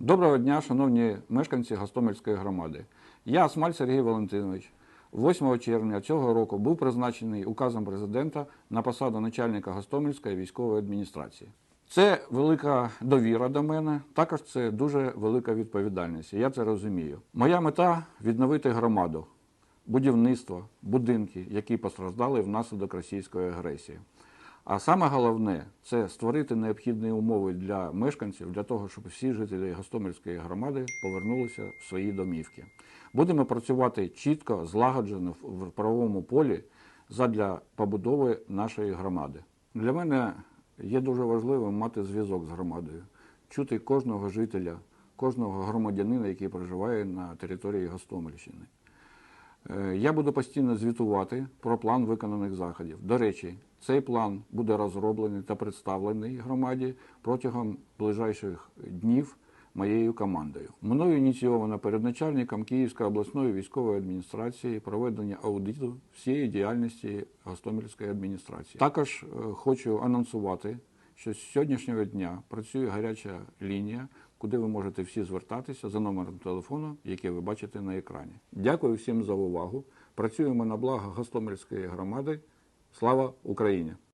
Доброго дня, шановні мешканці Гостомельської громади. Я Смаль Сергій Валентинович. 8 червня цього року був призначений указом президента на посаду начальника Гостомельської військової адміністрації. Це велика довіра до мене, також це дуже велика відповідальність. Я це розумію. Моя мета відновити громаду, будівництво, будинки, які постраждали внаслідок російської агресії. А саме головне це створити необхідні умови для мешканців для того, щоб всі жителі Гостомельської громади повернулися в свої домівки. Будемо працювати чітко, злагоджено в правовому полі задля побудови нашої громади. Для мене є дуже важливим мати зв'язок з громадою, чути кожного жителя, кожного громадянина, який проживає на території Гостомельщини. Е, Я буду постійно звітувати про план виконаних заходів. До речі, цей план буде розроблений та представлений громаді протягом ближайших днів моєю командою. Мною ініційовано перед начальником Київської обласної військової адміністрації проведення аудиту всієї діяльності Гостомельської адміністрації. Також е, хочу анонсувати, що з сьогоднішнього дня працює гаряча лінія, куди ви можете всі звертатися за номером телефону, який ви бачите на екрані. Дякую всім за увагу. Працюємо на благо Гостомельської громади. Слава Україні!